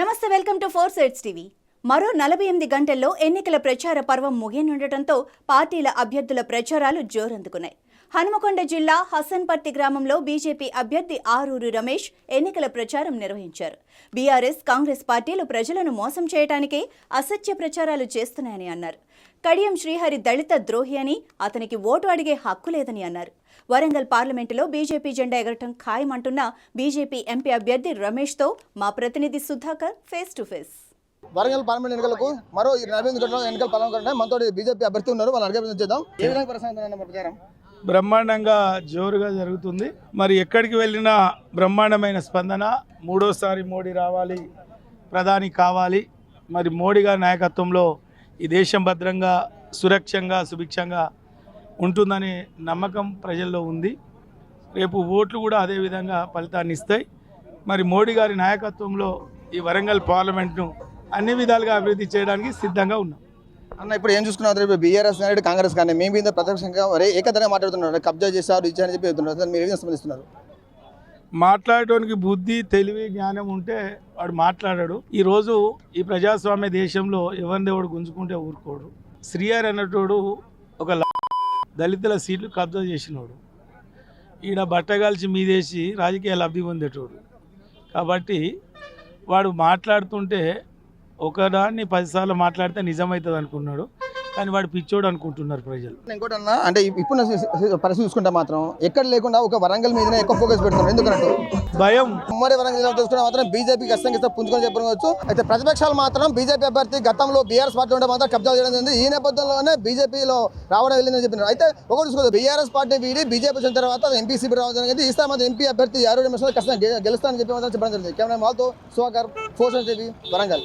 నమస్తే welcome to four sides TV. మరో నలభై ఎనిమిది గంటల్లో ఎన్నికల ప్రచార పర్వం ముగియనుండటంతో పార్టీల అభ్యర్థుల ప్రచారాలు జోరందుకున్నాయి. హనుమకొండ జిల్లా హసన్పర్తి గ్రామంలో బీజేపీ అభ్యర్థి ఆరూరు రమేష్ ఎన్నికల ప్రచారం నిర్వహించారు. బీఆర్ఎస్ కాంగ్రెస్ పార్టీలు ప్రజలను మోసం చేయడానికే అసత్య ప్రచారాలు చేస్తున్నాయని అన్నారు. కడియం శ్రీహరి దళిత ద్రోహి అని అతనికి ఓటు అడిగే హక్కు లేదని అన్నారు. వరంగల్ పార్లమెంటులో బీజేపీ జెండా ఎగరటం ఖాయమంటున్న బీజేపీ ఎంపీ అభ్యర్థి రమేష్తో మా ప్రతినిధి Sudhakar face to face. Warangal parliament ఎన్నికలకు మరో ఈ నలభై ఎనిమిది గంటల ఎన్నికలు పాల్గొంటే మనతో బీజేపీ అభ్యర్థి ఉన్నారు వాళ్ళు అడిగే చేద్దాం. ఏ విధంగా బ్రహ్మాండంగా జోరుగా జరుగుతుంది. మరి ఎక్కడికి వెళ్ళినా బ్రహ్మాండమైన స్పందన. మూడోసారి మోడీ రావాలి ప్రధాని కావాలి. మరి మోడీ గారి నాయకత్వంలో ఈ దేశం భద్రంగా సురక్షంగా సుభిక్షంగా ఉంటుందనే నమ్మకం ప్రజల్లో ఉంది. రేపు ఓట్లు కూడా అదే విధంగా ఫలితాన్ని ఇస్తాయి. మరి మోడీ గారి నాయకత్వంలో ఈ వరంగల్ పార్లమెంట్ను అన్ని విధాలుగా అభివృద్ధి చేయడానికి సిద్ధంగా ఉన్నాం. అన్న ఇప్పుడు ఏం చూసుకున్నారు ఇప్పుడు బీఆర్ఎస్ కానీ కాంగ్రెస్ కానీ మేము మీద ప్రత్యక్షంగా వరే ఏకతనే మాట్లాడుతున్నారు. కబ్జా చేశారు ఇచ్చారని చెప్పి చెప్తున్నారు అసలు మీరు ఏం స్పందిస్తున్నారు మాట్లాడటానికి బుద్ధి తెలివి జ్ఞానం ఉంటే వాడు మాట్లాడాడు. ఈరోజు ఈ ప్రజాస్వామ్య దేశంలో ఎవరిదేవుడు గుంజుకుంటే ఊరుకోడు. శ్రీఆర్ అన్నటోడు ఒక దళితుల సీట్లు కబ్జా చేసినోడు. ఈడ బట్టగాల్చి మీదేసి రాజకీయ లబ్ధి పొందేటోడు. కాబట్టి వాడు మాట్లాడుతుంటే ఒకదాన్ని పదిసార్లు మాట్లాడితే నిజమవుతుంది అనుకున్నాడు. కానీ వాడు పిచ్చోడు అనుకుంటున్నారు ప్రజలు. ఇంకోటి అన్న అంటే ఇప్పుడు పరిస్థితి చూసుకుంటే మాత్రం ఎక్కడ లేకుండా ఒక వరంగల్ మీదనే ఎక్కువ ఫోకస్ పెడుతున్నారు. ఎందుకంటే భయం. ఉమ్మడి వరంగల్ చూసుకుంటే మాత్రం బీజేపీ ఖచ్చితంగా పుంజుకొని చెప్పవచ్చు అయితే ప్రతిపక్షాలు మాత్రం బీజేపీ అభ్యర్థి గతంలో బీఆర్ఎస్ పార్టీ ఉంటే మాత్రం కబ్జా చేయడం జరిగింది. ఈ నేపథ్యంలోనే బీజేపీలో రావడం వెళ్ళిందని చెప్పినారు. అయితే ఒకటి చూసుకోవచ్చు బీఆర్ఎస్ పార్టీ వీడి బీజేపీ వచ్చిన తర్వాత ఎంపీసీపీ రావడం జరిగింది. ఈసారి మాత్రం ఎంపీ అభ్యర్థి ఖచ్చితంగా గె- గెలుస్తానని చెప్పి మాత్రం చెప్పడం జరిగింది. కెమెరా వాళ్ళతో సుహాకర్ ఫోర్స్ టీవీ వరంగల్.